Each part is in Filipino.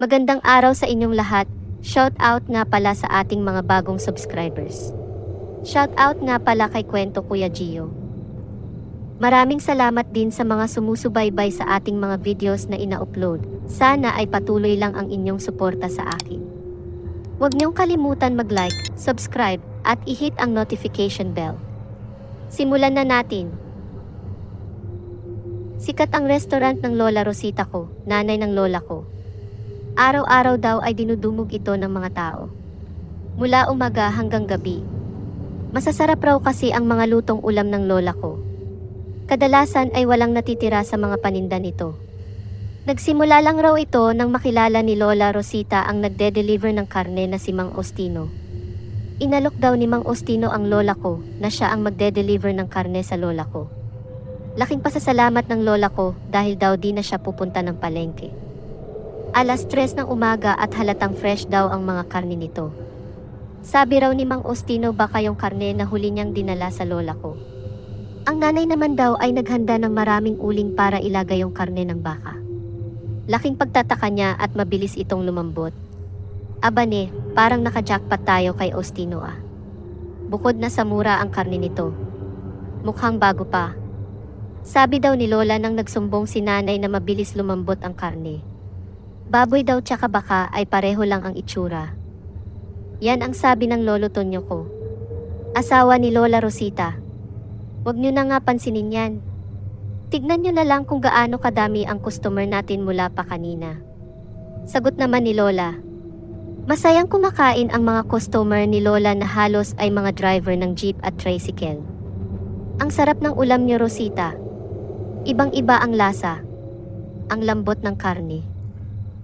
Magandang araw sa inyong lahat. Shout out nga pala sa ating mga bagong subscribers. Shout out nga pala kay Kwento Kuya Gio. Maraming salamat din sa mga sumusubaybay sa ating mga videos na ina-upload. Sana ay patuloy lang ang inyong suporta sa akin. Huwag niyong kalimutan mag-like, subscribe, at i-hit ang notification bell. Simulan na natin. Sikat ang restaurant ng Lola Rosita ko, nanay ng lola ko. Araw-araw daw ay dinudumog ito ng mga tao. Mula umaga hanggang gabi. Masasarap raw kasi ang mga lutong ulam ng lola ko. Kadalasan ay walang natitira sa mga paninda nito. Nagsimula lang raw ito nang makilala ni Lola Rosita ang nagde-deliver ng karne na si Mang Ostino. Inalok daw ni Mang Ostino ang lola ko na siya ang magde-deliver ng karne sa lola ko. Laking pasasalamat ng lola ko dahil daw di na siya pupunta ng palengke. Alas tres ng umaga at halatang fresh daw ang mga karne nito. Sabi raw ni Mang Ostino baka yung karne na huli niyang dinala sa lola ko. Ang nanay naman daw ay naghanda ng maraming uling para ilagay yung karne ng baka. Laking pagtataka niya at mabilis itong lumambot. Abane, parang nakajackpot tayo kay Ostino ah. Bukod na sa mura ang karne nito. Mukhang bago pa. Sabi daw ni Lola nang nagsumbong si nanay na mabilis lumambot ang karne. Baboy daw tsaka baka ay pareho lang ang itsura. Yan ang sabi ng lolo Tonyo ko. Asawa ni Lola Rosita. Huwag niyo na nga pansinin yan. Tignan niyo na lang kung gaano kadami ang customer natin mula pa kanina. Sagot naman ni Lola. Masayang kumakain ang mga customer ni Lola na halos ay mga driver ng jeep at tricycle. Ang sarap ng ulam niyo Rosita. Ibang-iba ang lasa. Ang lambot ng karne.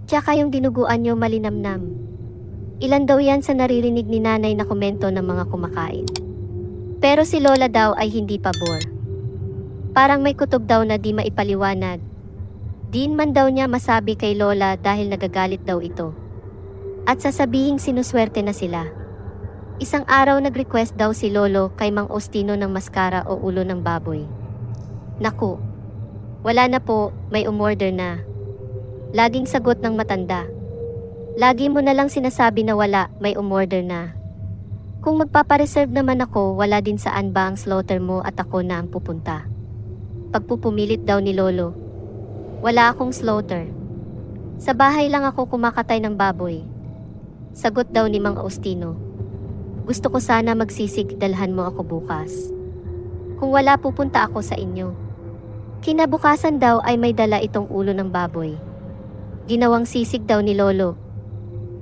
Tsaka yung dinuguan niyo malinamnam. Ilan daw yan sa naririnig ni nanay na komento ng mga kumakain. Pero si Lola daw ay hindi pabor. Parang may kutob daw na di maipaliwanag. Din man daw niya masabi kay Lola dahil nagagalit daw ito. At sasabihing sinuswerte na sila. Isang araw nag-request daw si Lolo kay Mang Ostino ng maskara o ulo ng baboy. Naku, wala na po, may umorder na. Laging sagot ng matanda. Lagi mo na lang sinasabi na wala, may umorder na. Kung magpapareserve naman ako, wala din saan ba ang slaughter mo at ako na ang pupunta. Pagpupumilit daw ni Lolo. Wala akong slaughter. Sa bahay lang ako kumakatay ng baboy. Sagot daw ni Mang Ostino. Gusto ko sana magsisig dalhan mo ako bukas. Kung wala pupunta ako sa inyo. Kinabukasan daw ay may dala itong ulo ng baboy. Ginawang sisig daw ni Lolo.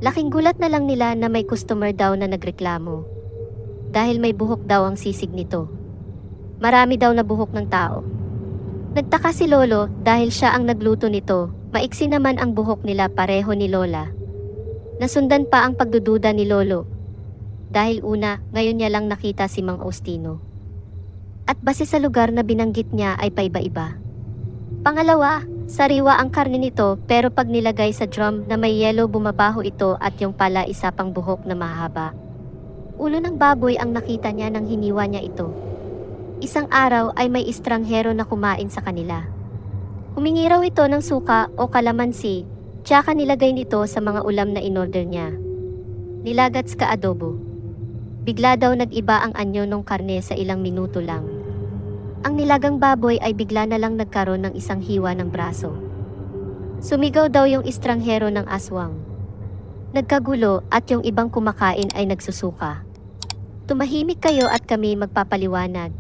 Laking gulat na lang nila na may customer daw na nagreklamo. Dahil may buhok daw ang sisig nito. Marami daw na buhok ng tao. Nagtaka si Lolo dahil siya ang nagluto nito. Maiksi naman ang buhok nila pareho ni Lola. Nasundan pa ang pagdududa ni Lolo. Dahil una, ngayon niya lang nakita si Mang Ostino. At base sa lugar na binanggit niya ay paiba-iba. Pangalawa, sariwa ang karne nito pero pag nilagay sa drum na may yellow bumabaho ito at yung pala isa pang buhok na mahaba. Ulo ng baboy ang nakita niya nang hiniwa niya ito. Isang araw ay may estranghero na kumain sa kanila. Humingi raw ito ng suka o kalamansi, tsaka nilagay nito sa mga ulam na inorder niya. Nilagats ka adobo. Bigla daw nag-iba ang anyo ng karne sa ilang minuto lang. Ang nilagang baboy ay bigla na lang nagkaroon ng isang hiwa ng braso. Sumigaw daw yung estranghero ng aswang. Nagkagulo at yung ibang kumakain ay nagsusuka. Tumahimik kayo at kami magpapaliwanag.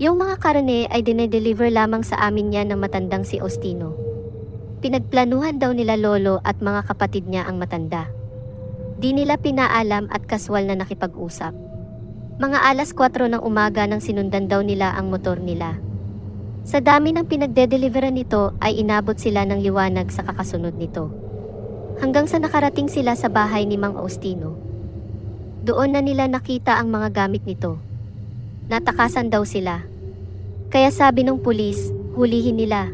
Yung mga karne ay dinedeliver lamang sa amin yan ng matandang si Ostino. Pinagplanuhan daw nila lolo at mga kapatid niya ang matanda. Di nila pinaalam at kaswal na nakipag-usap. Mga alas 4 ng umaga nang sinundan daw nila ang motor nila. Sa dami ng pinagde-deliveran nito ay inabot sila ng liwanag sa kakasunod nito. Hanggang sa nakarating sila sa bahay ni Mang Ostino. Doon na nila nakita ang mga gamit nito. Natakasan daw sila. Kaya sabi ng pulis, hulihin nila.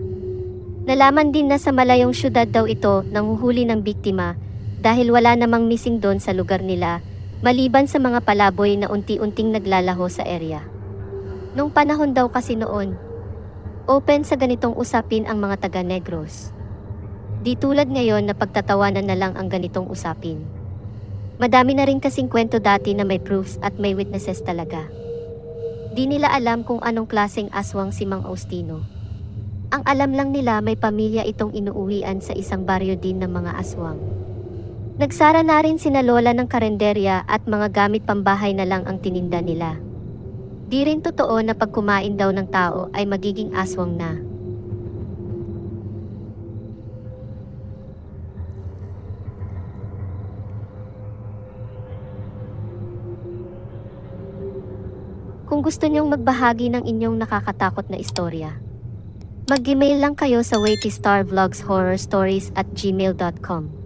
Nalaman din na sa malayong syudad daw ito nang huhuli ng biktima dahil wala namang missing doon sa lugar nila maliban sa mga palaboy na unti-unting naglalaho sa area. Nung panahon daw kasi noon, open sa ganitong usapin ang mga taga-Negros. Di tulad ngayon na pagtatawanan na lang ang ganitong usapin. Madami na rin kasing kwento dati na may proofs at may witnesses talaga. Di nila alam kung anong klaseng aswang si Mang Austino. Ang alam lang nila may pamilya itong inuuwian sa isang baryo din ng mga aswang. Nagsara na rin sina lola ng karenderya at mga gamit pambahay na lang ang tininda nila. Di rin totoo na pag kumain daw ng tao ay magiging aswang na. Kung gusto niyong magbahagi ng inyong nakakatakot na istorya, mag-email lang kayo sa waitistarvlogshorrorstories at gmail.com.